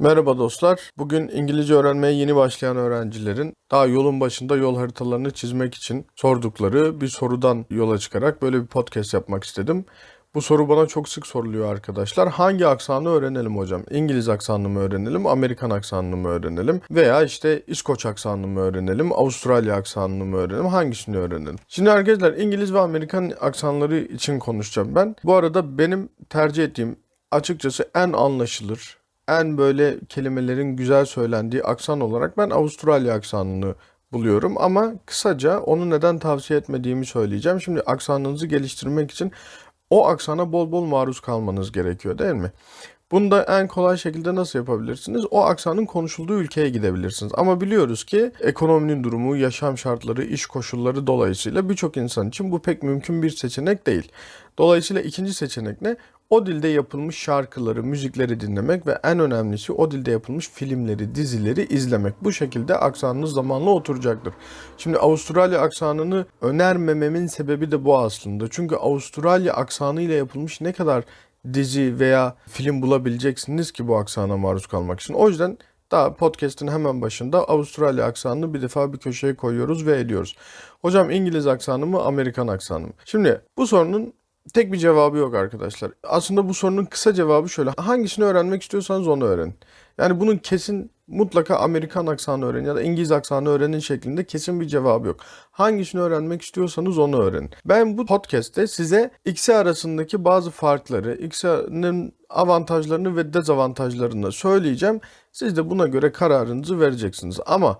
Merhaba dostlar. Bugün İngilizce öğrenmeye yeni başlayan öğrencilerin daha yolun başında yol haritalarını çizmek için sordukları bir sorudan yola çıkarak böyle bir podcast yapmak istedim. Bu soru bana çok sık soruluyor arkadaşlar. Hangi aksanı öğrenelim hocam? İngiliz aksanını mı öğrenelim, Amerikan aksanını mı öğrenelim? Veya işte İskoç aksanını mı öğrenelim, Avustralya aksanını mı öğrenelim? Hangisini öğrenelim? Şimdi arkadaşlar İngiliz ve Amerikan aksanları için konuşacağım ben. Bu arada benim tercih ettiğim açıkçası en anlaşılır, en böyle kelimelerin güzel söylendiği aksan olarak ben Avustralya aksanını buluyorum ama kısaca onu neden tavsiye etmediğimi söyleyeceğim. Şimdi aksanınızı geliştirmek için o aksana bol bol maruz kalmanız gerekiyor değil mi? Bunu da en kolay şekilde nasıl yapabilirsiniz? O aksanın konuşulduğu ülkeye gidebilirsiniz. Ama biliyoruz ki ekonominin durumu, yaşam şartları, iş koşulları dolayısıyla birçok insan için bu pek mümkün bir seçenek değil. Dolayısıyla ikinci seçenek ne? O dilde yapılmış şarkıları, müzikleri dinlemek ve en önemlisi o dilde yapılmış filmleri, dizileri izlemek. Bu şekilde aksanınız zamanla oturacaktır. Şimdi Avustralya aksanını önermememin sebebi de bu aslında. Çünkü Avustralya aksanı ile yapılmış ne kadar dizi veya film bulabileceksiniz ki bu aksana maruz kalmak için. O yüzden daha podcast'in hemen başında Avustralya aksanını bir defa bir köşeye koyuyoruz ve ediyoruz. Hocam İngiliz aksanı mı, Amerikan aksanı mı? Şimdi bu sorunun tek bir cevabı yok arkadaşlar. Aslında bu sorunun kısa cevabı şöyle. Hangisini öğrenmek istiyorsanız onu öğrenin. Yani bunun kesin mutlaka Amerikan aksanı öğrenin ya da İngiliz aksanı öğrenin şeklinde kesin bir cevabı yok. Hangisini öğrenmek istiyorsanız onu öğrenin. Ben bu podcast'te size ikisi arasındaki bazı farkları, ikisinin avantajlarını ve dezavantajlarını söyleyeceğim. Siz de buna göre kararınızı vereceksiniz. Ama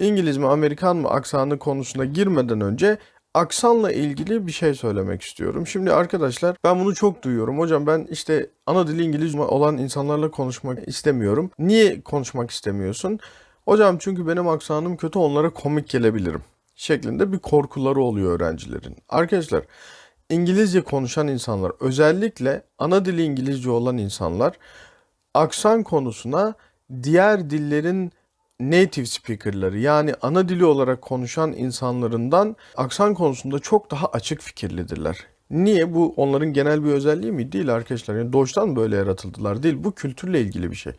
İngiliz mi Amerikan mı aksanı konusuna girmeden önce aksanla ilgili bir şey söylemek istiyorum. Şimdi arkadaşlar ben bunu çok duyuyorum. Hocam ben işte ana dili İngiliz olan insanlarla konuşmak istemiyorum. Niye konuşmak istemiyorsun? Hocam çünkü benim aksanım kötü onlara komik gelebilirim. Şeklinde bir korkuları oluyor öğrencilerin. Arkadaşlar İngilizce konuşan insanlar özellikle ana dili İngilizce olan insanlar aksan konusuna diğer dillerin native speakerları yani ana dili olarak konuşan insanlarından aksan konusunda çok daha açık fikirlidirler. Niye? Bu onların genel bir özelliği mi? Değil arkadaşlar. Yani doğuştan böyle yaratıldılar. Değil. Bu kültürle ilgili bir şey.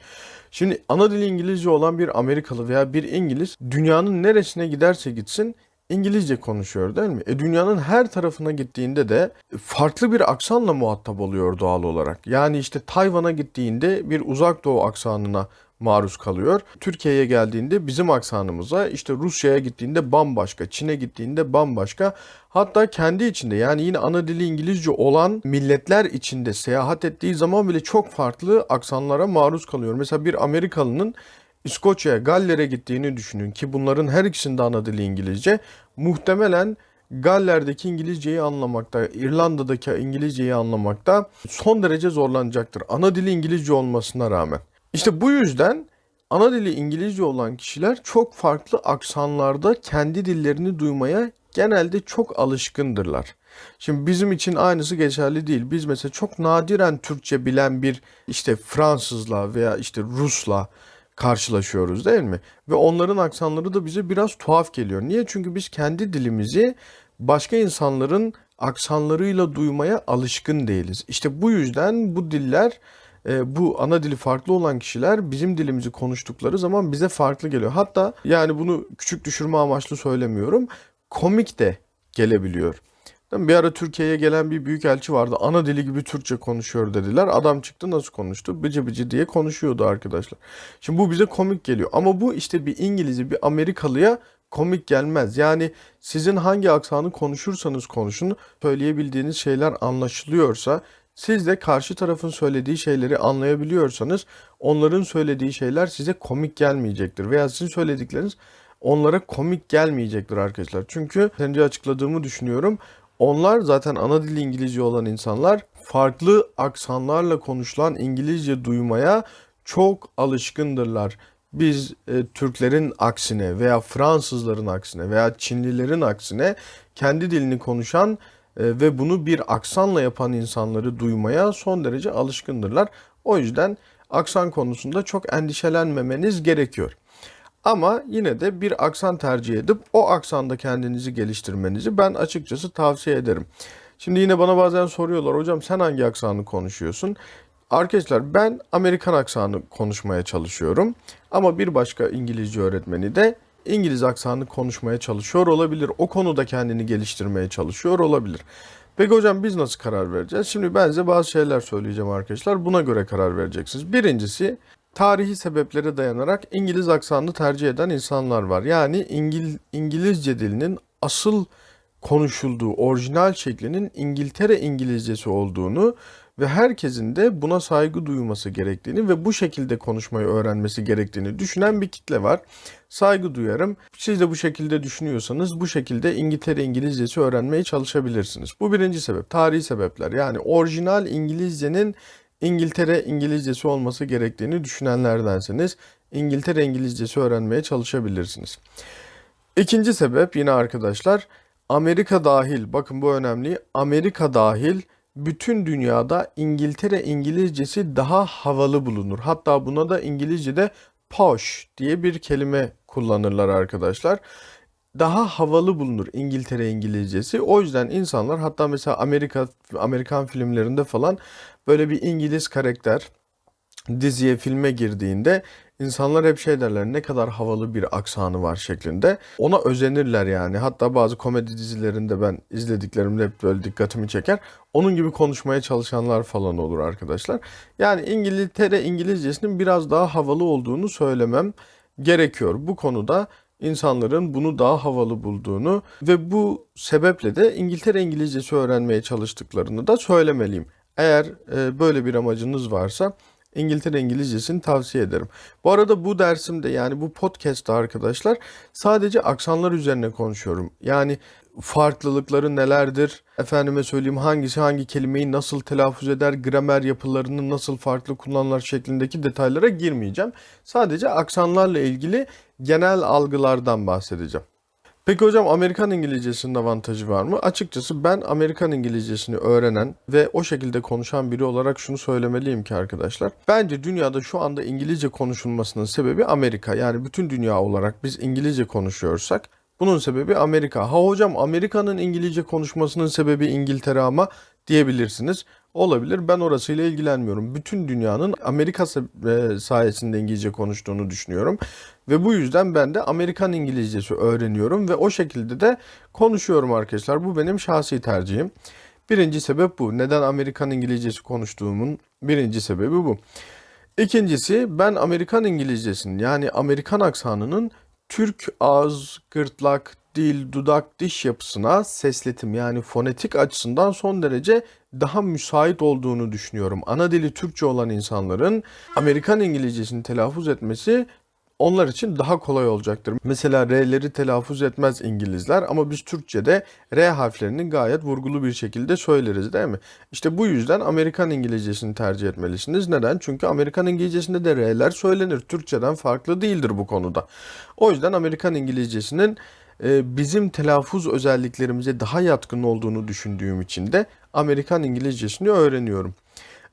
Şimdi ana dili İngilizce olan bir Amerikalı veya bir İngiliz dünyanın neresine giderse gitsin İngilizce konuşuyor değil mi? E dünyanın her tarafına gittiğinde de farklı bir aksanla muhatap oluyor doğal olarak. Yani işte Tayvan'a gittiğinde bir uzak doğu aksanına maruz kalıyor. Türkiye'ye geldiğinde bizim aksanımıza, işte Rusya'ya gittiğinde bambaşka, Çin'e gittiğinde bambaşka. Hatta kendi içinde yani yine ana dili İngilizce olan milletler içinde seyahat ettiği zaman bile çok farklı aksanlara maruz kalıyor. Mesela bir Amerikalının İskoçya'ya, Galler'e gittiğini düşünün ki bunların her ikisinde ana dili İngilizce. Muhtemelen Galler'deki İngilizceyi anlamakta, İrlanda'daki İngilizceyi anlamakta son derece zorlanacaktır. Ana dili İngilizce olmasına rağmen. İşte bu yüzden ana dili İngilizce olan kişiler çok farklı aksanlarda kendi dillerini duymaya genelde çok alışkındırlar. Şimdi bizim için aynısı geçerli değil. Biz mesela çok nadiren Türkçe bilen bir işte Fransızla veya işte Rusla karşılaşıyoruz değil mi? Ve onların aksanları da bize biraz tuhaf geliyor. Niye? Çünkü biz kendi dilimizi başka insanların aksanlarıyla duymaya alışkın değiliz. İşte bu yüzden bu diller e, bu ana dili farklı olan kişiler bizim dilimizi konuştukları zaman bize farklı geliyor. Hatta yani bunu küçük düşürme amaçlı söylemiyorum. Komik de gelebiliyor. Bir ara Türkiye'ye gelen bir büyük elçi vardı. Ana dili gibi Türkçe konuşuyor dediler. Adam çıktı nasıl konuştu? Bıcı bıcı diye konuşuyordu arkadaşlar. Şimdi bu bize komik geliyor. Ama bu işte bir İngiliz'i, bir Amerikalıya komik gelmez. Yani sizin hangi aksanı konuşursanız konuşun söyleyebildiğiniz şeyler anlaşılıyorsa siz de karşı tarafın söylediği şeyleri anlayabiliyorsanız onların söylediği şeyler size komik gelmeyecektir. Veya sizin söyledikleriniz onlara komik gelmeyecektir arkadaşlar. Çünkü önce açıkladığımı düşünüyorum. Onlar zaten ana dili İngilizce olan insanlar farklı aksanlarla konuşulan İngilizce duymaya çok alışkındırlar. Biz e, Türklerin aksine veya Fransızların aksine veya Çinlilerin aksine kendi dilini konuşan ve bunu bir aksanla yapan insanları duymaya son derece alışkındırlar. O yüzden aksan konusunda çok endişelenmemeniz gerekiyor. Ama yine de bir aksan tercih edip o aksanda kendinizi geliştirmenizi ben açıkçası tavsiye ederim. Şimdi yine bana bazen soruyorlar hocam sen hangi aksanı konuşuyorsun? Arkadaşlar ben Amerikan aksanı konuşmaya çalışıyorum. Ama bir başka İngilizce öğretmeni de İngiliz aksanı konuşmaya çalışıyor olabilir. O konuda kendini geliştirmeye çalışıyor olabilir. Peki hocam biz nasıl karar vereceğiz? Şimdi ben size bazı şeyler söyleyeceğim arkadaşlar. Buna göre karar vereceksiniz. Birincisi tarihi sebeplere dayanarak İngiliz aksanını tercih eden insanlar var. Yani İngil İngilizce dilinin asıl konuşulduğu orijinal şeklinin İngiltere İngilizcesi olduğunu ve herkesin de buna saygı duyması gerektiğini ve bu şekilde konuşmayı öğrenmesi gerektiğini düşünen bir kitle var. Saygı duyarım. Siz de bu şekilde düşünüyorsanız bu şekilde İngiltere İngilizcesi öğrenmeye çalışabilirsiniz. Bu birinci sebep. Tarihi sebepler. Yani orijinal İngilizcenin İngiltere İngilizcesi olması gerektiğini düşünenlerdenseniz İngiltere İngilizcesi öğrenmeye çalışabilirsiniz. İkinci sebep yine arkadaşlar Amerika dahil bakın bu önemli Amerika dahil bütün dünyada İngiltere İngilizcesi daha havalı bulunur. Hatta buna da İngilizce'de posh diye bir kelime kullanırlar arkadaşlar. Daha havalı bulunur İngiltere İngilizcesi. O yüzden insanlar hatta mesela Amerika Amerikan filmlerinde falan böyle bir İngiliz karakter diziye filme girdiğinde insanlar hep şey derler ne kadar havalı bir aksanı var şeklinde. Ona özenirler yani. Hatta bazı komedi dizilerinde ben izlediklerimde hep böyle dikkatimi çeker. Onun gibi konuşmaya çalışanlar falan olur arkadaşlar. Yani İngiltere İngilizcesinin biraz daha havalı olduğunu söylemem gerekiyor. Bu konuda insanların bunu daha havalı bulduğunu ve bu sebeple de İngiltere İngilizcesi öğrenmeye çalıştıklarını da söylemeliyim. Eğer e, böyle bir amacınız varsa İngiltere İngilizcesini tavsiye ederim. Bu arada bu dersimde yani bu podcast'ta arkadaşlar sadece aksanlar üzerine konuşuyorum. Yani farklılıkları nelerdir? Efendime söyleyeyim hangisi hangi kelimeyi nasıl telaffuz eder? Gramer yapılarını nasıl farklı kullanırlar şeklindeki detaylara girmeyeceğim. Sadece aksanlarla ilgili genel algılardan bahsedeceğim. Peki hocam Amerikan İngilizcesinin avantajı var mı? Açıkçası ben Amerikan İngilizcesini öğrenen ve o şekilde konuşan biri olarak şunu söylemeliyim ki arkadaşlar. Bence dünyada şu anda İngilizce konuşulmasının sebebi Amerika. Yani bütün dünya olarak biz İngilizce konuşuyorsak bunun sebebi Amerika. Ha hocam Amerika'nın İngilizce konuşmasının sebebi İngiltere ama diyebilirsiniz. Olabilir. Ben orasıyla ilgilenmiyorum. Bütün dünyanın Amerika e, sayesinde İngilizce konuştuğunu düşünüyorum. Ve bu yüzden ben de Amerikan İngilizcesi öğreniyorum ve o şekilde de konuşuyorum arkadaşlar. Bu benim şahsi tercihim. Birinci sebep bu. Neden Amerikan İngilizcesi konuştuğumun birinci sebebi bu. İkincisi ben Amerikan İngilizcesinin yani Amerikan aksanının Türk ağız, gırtlak, dil, dudak, diş yapısına sesletim yani fonetik açısından son derece daha müsait olduğunu düşünüyorum. Ana dili Türkçe olan insanların Amerikan İngilizcesini telaffuz etmesi onlar için daha kolay olacaktır. Mesela R'leri telaffuz etmez İngilizler ama biz Türkçe'de R harflerini gayet vurgulu bir şekilde söyleriz değil mi? İşte bu yüzden Amerikan İngilizcesini tercih etmelisiniz. Neden? Çünkü Amerikan İngilizcesinde de R'ler söylenir. Türkçeden farklı değildir bu konuda. O yüzden Amerikan İngilizcesinin bizim telaffuz özelliklerimize daha yatkın olduğunu düşündüğüm için de Amerikan İngilizcesini öğreniyorum.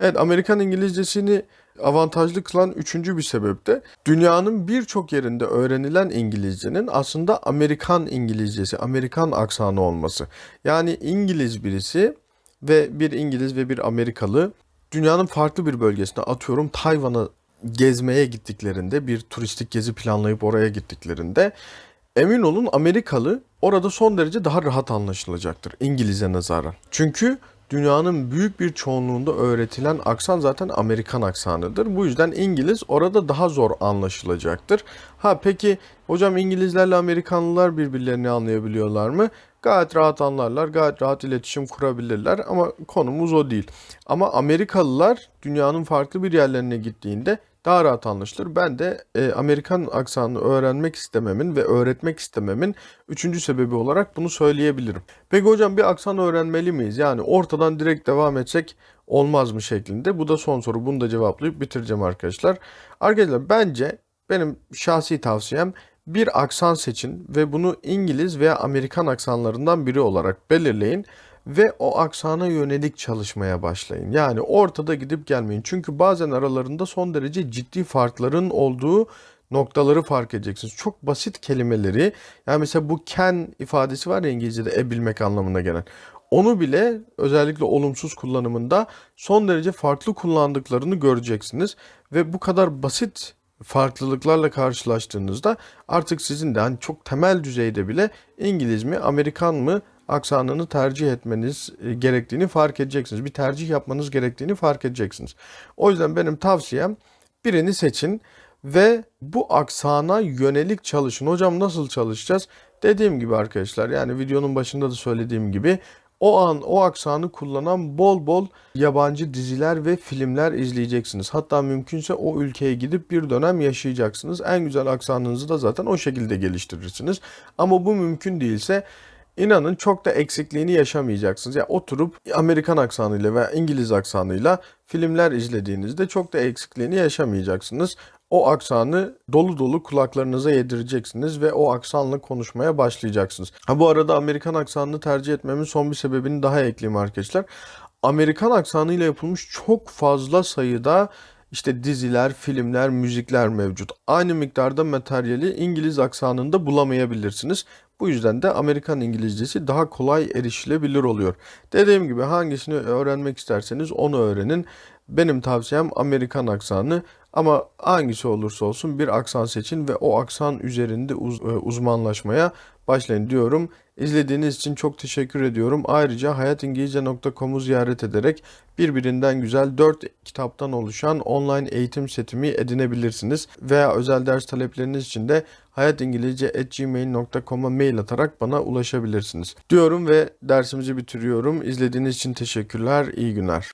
Evet Amerikan İngilizcesini avantajlı kılan üçüncü bir sebep de dünyanın birçok yerinde öğrenilen İngilizcenin aslında Amerikan İngilizcesi, Amerikan aksanı olması. Yani İngiliz birisi ve bir İngiliz ve bir Amerikalı dünyanın farklı bir bölgesine atıyorum Tayvan'a gezmeye gittiklerinde bir turistik gezi planlayıp oraya gittiklerinde emin olun Amerikalı orada son derece daha rahat anlaşılacaktır İngiliz'e nazaran. Çünkü dünyanın büyük bir çoğunluğunda öğretilen aksan zaten Amerikan aksanıdır. Bu yüzden İngiliz orada daha zor anlaşılacaktır. Ha peki hocam İngilizlerle Amerikanlılar birbirlerini anlayabiliyorlar mı? Gayet rahat anlarlar, gayet rahat iletişim kurabilirler ama konumuz o değil. Ama Amerikalılar dünyanın farklı bir yerlerine gittiğinde daha rahat anlaşılır. Ben de e, Amerikan aksanını öğrenmek istememin ve öğretmek istememin üçüncü sebebi olarak bunu söyleyebilirim. Peki hocam bir aksan öğrenmeli miyiz? Yani ortadan direkt devam etsek olmaz mı şeklinde. Bu da son soru. Bunu da cevaplayıp bitireceğim arkadaşlar. Arkadaşlar bence benim şahsi tavsiyem bir aksan seçin ve bunu İngiliz veya Amerikan aksanlarından biri olarak belirleyin ve o aksana yönelik çalışmaya başlayın. Yani ortada gidip gelmeyin. Çünkü bazen aralarında son derece ciddi farkların olduğu noktaları fark edeceksiniz. Çok basit kelimeleri yani mesela bu can ifadesi var ya İngilizce'de e anlamına gelen. Onu bile özellikle olumsuz kullanımında son derece farklı kullandıklarını göreceksiniz ve bu kadar basit farklılıklarla karşılaştığınızda artık sizin de hani çok temel düzeyde bile İngiliz mi, Amerikan mı aksanını tercih etmeniz e, gerektiğini fark edeceksiniz. Bir tercih yapmanız gerektiğini fark edeceksiniz. O yüzden benim tavsiyem birini seçin ve bu aksana yönelik çalışın. Hocam nasıl çalışacağız? Dediğim gibi arkadaşlar yani videonun başında da söylediğim gibi o an o aksanı kullanan bol bol yabancı diziler ve filmler izleyeceksiniz. Hatta mümkünse o ülkeye gidip bir dönem yaşayacaksınız. En güzel aksanınızı da zaten o şekilde geliştirirsiniz. Ama bu mümkün değilse İnanın çok da eksikliğini yaşamayacaksınız. Yani oturup Amerikan aksanıyla veya İngiliz aksanıyla filmler izlediğinizde çok da eksikliğini yaşamayacaksınız. O aksanı dolu dolu kulaklarınıza yedireceksiniz ve o aksanla konuşmaya başlayacaksınız. Ha bu arada Amerikan aksanını tercih etmemin son bir sebebini daha ekleyeyim arkadaşlar. Amerikan aksanıyla yapılmış çok fazla sayıda işte diziler, filmler, müzikler mevcut. Aynı miktarda materyali İngiliz aksanında bulamayabilirsiniz. Bu yüzden de Amerikan İngilizcesi daha kolay erişilebilir oluyor. Dediğim gibi hangisini öğrenmek isterseniz onu öğrenin. Benim tavsiyem Amerikan aksanı ama hangisi olursa olsun bir aksan seçin ve o aksan üzerinde uz- e, uzmanlaşmaya başlayın diyorum. İzlediğiniz için çok teşekkür ediyorum. Ayrıca hayatingilizce.com'u ziyaret ederek birbirinden güzel 4 kitaptan oluşan online eğitim setimi edinebilirsiniz. Veya özel ders talepleriniz için de hayatingilizce.gmail.com'a mail atarak bana ulaşabilirsiniz. Diyorum ve dersimizi bitiriyorum. İzlediğiniz için teşekkürler. İyi günler.